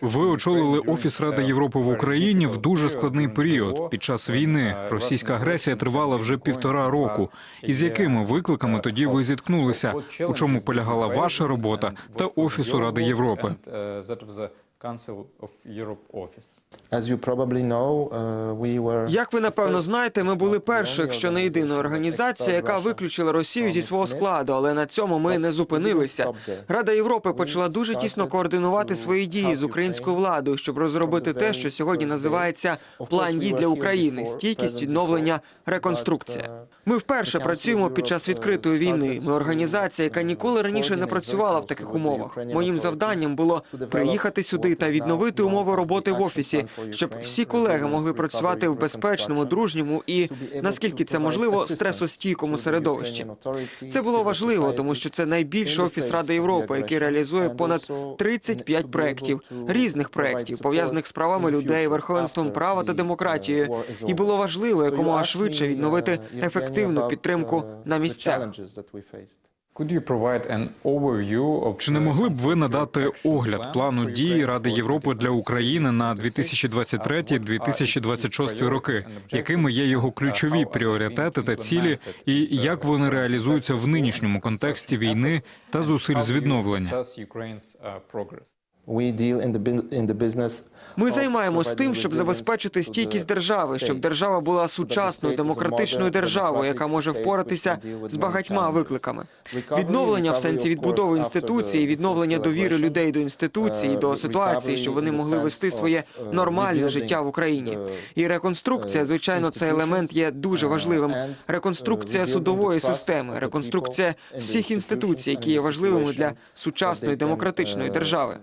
Ви очолили офіс Ради Європи в Україні в дуже складний період. Під час війни російська агресія тривала вже півтора року. І з якими викликами тоді ви зіткнулися? У чому полягала ваша робота та офісу Ради Європи? As you probably know, uh, we were Як ви напевно знаєте, ми були першою, якщо не єдиною організацією, яка виключила Росію зі свого складу, але на цьому ми не зупинилися. Рада Європи почала дуже тісно координувати свої дії з українською владою, щоб розробити те, що сьогодні називається план дій для України: стійкість, відновлення, реконструкція. Ми вперше працюємо під час відкритої війни. Ми організація, яка ніколи раніше не працювала в таких умовах. Моїм завданням було приїхати сюди та відновити умови роботи в офісі, щоб всі колеги могли працювати в безпечному, дружньому і наскільки це можливо стресостійкому середовищі. Це було важливо, тому що це найбільший офіс Ради Європи, який реалізує понад 35 проєктів, різних проєктів, пов'язаних з правами людей, верховенством права та демократією. І було важливо якомога швидше відновити ефективну підтримку на місцях. Чи не могли б ви надати огляд плану дій Ради Європи для України на 2023-2026 роки? Якими є його ключові пріоритети та цілі, і як вони реалізуються в нинішньому контексті війни та зусиль з відновлення? Ми of займаємось тим, щоб забезпечити стійкість держави, щоб держава була сучасною демократичною державою, яка може впоратися з багатьма викликами. Відновлення в сенсі відбудови the відновлення довіри людей до інституцій, uh, до ситуації, щоб вони могли вести своє uh, нормальне життя в Україні. І реконструкція, uh, звичайно, цей елемент є дуже важливим. Реконструкція судової системи, реконструкція всіх інституцій, які є важливими для сучасної демократичної держави.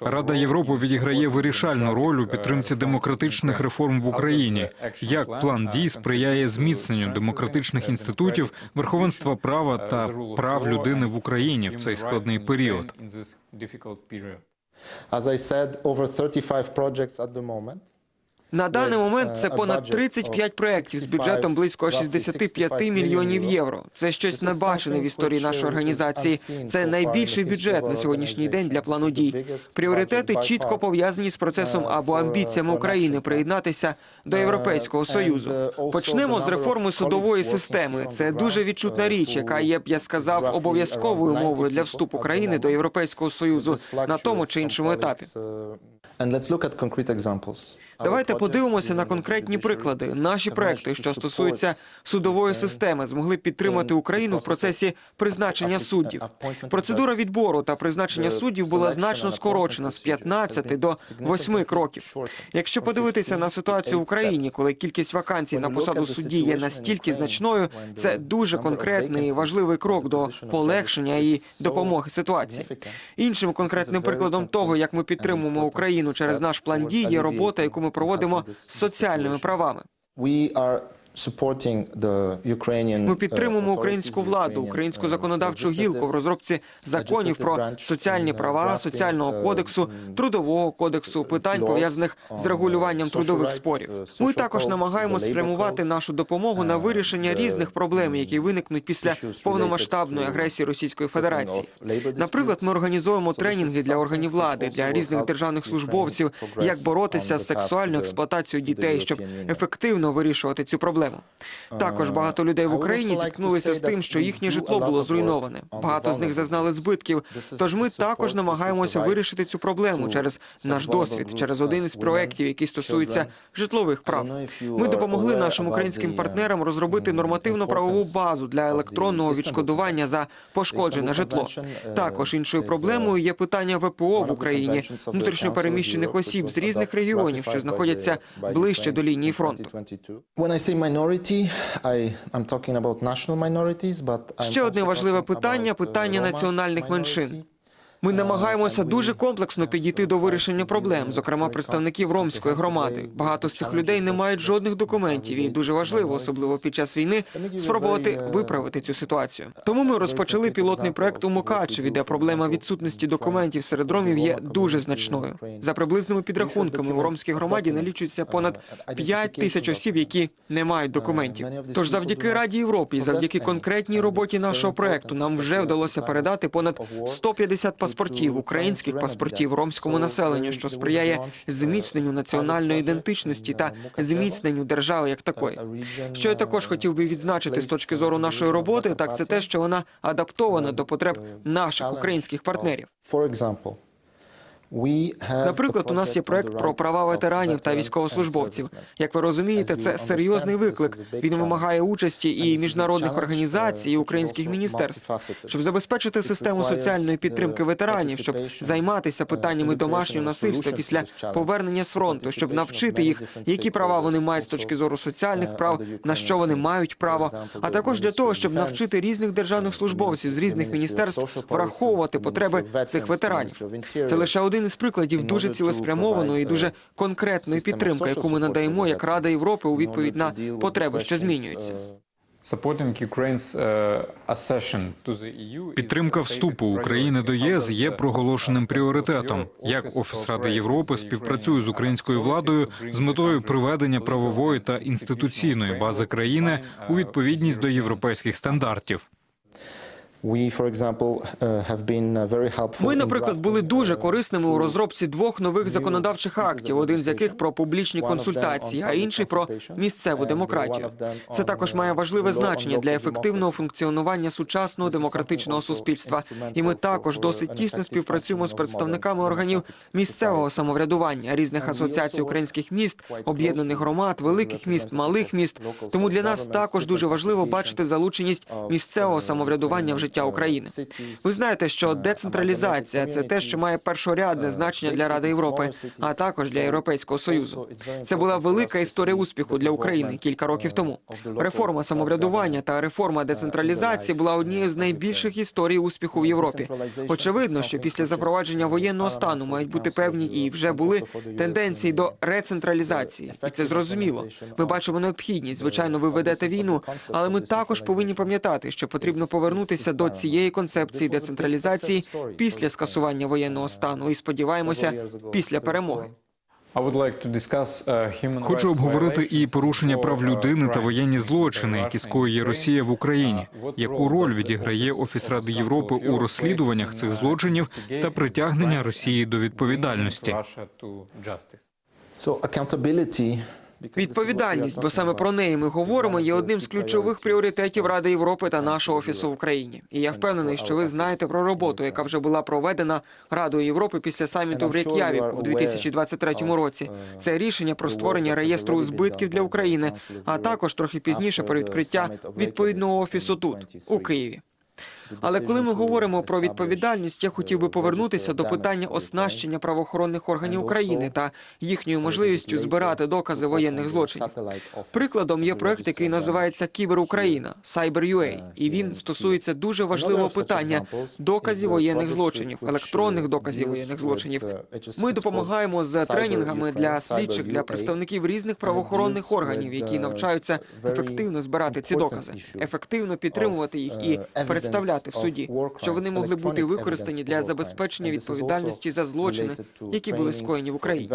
Рада Європи відіграє вирішальну роль у підтримці демократичних реформ в Україні. Як план дій сприяє зміцненню демократичних інститутів, верховенства права та прав людини в Україні в цей складний період? as I said over 35 projects at the moment На даний момент це uh, понад budget 35 of проєктів з бюджетом близько roughly 65 65 мільйонів євро. Це щось небачене в історії нашої uh, організації. Це найбільший бюджет на сьогоднішній день для плану дій. Пріоритети чітко пов'язані з процесом або амбіціями України приєднатися до Європейського Союзу. Почнемо з реформи судової системи. Це дуже відчутна річ, яка є, б я сказав, обов'язковою around 90 умовою для вступу країни до. Європейського Союзу на тому чи іншому етапі. Давайте подивимося на конкретні приклади. Наші проекти, що стосуються судової системи, змогли підтримати Україну в процесі призначення суддів. Процедура відбору та призначення суддів була значно скорочена з procedure 15 до been 8 кроків. Якщо подивитися на ситуацію в Україні, коли кількість вакансій на посаду судді є настільки значною, це дуже конкретний і важливий крок до полегшення і допомоги ситуації. Іншим конкретним прикладом того, як ми підтримуємо Україну через наш план дій, є робота, яку ми проводимо з соціальними правами. Ми uh, підтримуємо українську владу, українську uh, законодавчу гілку в розробці законів про соціальні uh, права, соціального кодексу, mm, трудового кодексу, питань пов'язаних з регулюванням трудових спорів. Ми також code, намагаємося спрямувати нашу допомогу на вирішення різних проблем, які mm, виникнуть після повномасштабної агресії Російської Федерації. Наприклад, ми is тренінги для органів влади, для різних державних службовців, як боротися з сексуальною експлуатацією дітей, щоб ефективно вирішувати цю проблему. Також багато людей в Україні зіткнулися з тим, що їхнє житло було зруйноване. Багато з них зазнали збитків. Тож ми також намагаємося вирішити цю проблему через наш досвід, через один із проєктів, який стосується житлових прав. Ми допомогли нашим українським uh, партнерам розробити нормативно-правову базу для електронного відшкодування за пошкоджене житло. Uh, Також іншою uh, проблемою є питання ВПО в Україні, внутрішньопереміщених осіб з різних регіонів, що знаходяться ближче до лінії фронту. 2022. When I say minority, I, I'm talking about national minorities, but I'm Ще одне важливе питання uh, питання національних меншин. Ми намагаємося дуже комплексно підійти до вирішення проблем, зокрема представників ромської громади. Багато з цих людей не мають жодних документів, і дуже важливо, особливо під час війни, спробувати виправити цю ситуацію. Тому ми розпочали пілотний проект у Мукачеві, де проблема відсутності документів серед ромів є дуже значною. За приблизними підрахунками у ромській громаді налічується понад 5 тисяч осіб, які не мають документів. Тож завдяки Раді Європи і завдяки конкретній роботі нашого проекту нам вже вдалося передати понад 150 паспортів українських паспортів ромському населенню, що сприяє зміцненню національної ідентичності та зміцненню держави як такої. Що я також хотів би відзначити з точки зору нашої роботи, так це те, що вона адаптована до потреб наших українських партнерів. Наприклад, у нас є проект про права ветеранів та військовослужбовців. Як ви розумієте, це серйозний виклик. Він вимагає участі і міжнародних організацій, і українських міністерств, щоб забезпечити систему соціальної підтримки ветеранів, щоб займатися питаннями домашнього насильства після повернення з фронту, щоб навчити їх, які права вони мають з точки зору соціальних прав, на що вони мають право, а також для того, щоб навчити різних державних службовців з різних міністерств враховувати потреби цих ветеранів. Це лише один із прикладів дуже цілеспрямованої і дуже конкретної підтримки, яку ми надаємо як Рада Європи у відповідь на потреби, що змінюються. The EU is Підтримка вступу України до. ЄС є проголошеним пріоритетом. Як Офіс Ради Європи співпрацює з українською владою з метою приведення правової та інституційної бази країни у відповідність до європейських стандартів. Ми, in наприклад, були дуже uh, корисними у розробці двох нових законодавчих актів, один з яких про публічні консультації, а інший про місцеву демократію. Це також має важливе значення для ефективного функціонування сучасного демократичного суспільства. І ми також досить тісно співпрацюємо з представниками органів місцевого самоврядування, різних асоціацій українських міст, об'єднаних громад, великих міст, малих міст. Тому для нас також дуже важливо бачити залученість місцевого самоврядування в життя України. Ви знаєте, що децентралізація це те, що має першорядне значення для Ради Європи, а також для Європейського союзу. Це була велика історія успіху для України кілька років тому. Реформа самоврядування та реформа децентралізації була однією з найбільших історій успіху в Європі. Очевидно, що після запровадження воєнного стану мають бути певні і вже були тенденції до рецентралізації, і це зрозуміло. Ми бачимо необхідність. Звичайно, ви ведете війну, але ми також повинні пам'ятати, що потрібно повернутися до цієї концепції децентралізації після скасування воєнного стану і сподіваємося після перемоги. Uh, Хочу обговорити і порушення прав uh, людини та воєнні злочини, які скоює Росія в Україні. Uh, Яку роль відіграє Офіс Ради Європи у розслідуваннях цих злочинів та притягнення Росії до відповідальності? Відповідальність, бо саме про неї ми говоримо, є одним з ключових пріоритетів Ради Європи та нашого офісу в Україні. І я впевнений, що ви знаєте про роботу, яка вже була проведена Радою Європи після саміту в Рейк'явіку в 2023 році. Це рішення про створення реєстру збитків для України, а також трохи пізніше про відкриття відповідного офісу тут, у Києві. Але коли ми говоримо про відповідальність, я хотів би повернутися до питання оснащення правоохоронних органів України та їхньою можливістю збирати докази воєнних злочинів. Прикладом є проект, який називається Кібер Україна Cyber.ua, і він стосується дуже важливого питання доказів воєнних злочинів, електронних доказів воєнних злочинів. Ми допомагаємо з тренінгами для слідчих, для представників різних правоохоронних органів, які навчаються ефективно збирати ці докази, ефективно підтримувати їх і представляти в суді, що вони могли бути використані для забезпечення відповідальності за злочини, які були скоєні в Україні.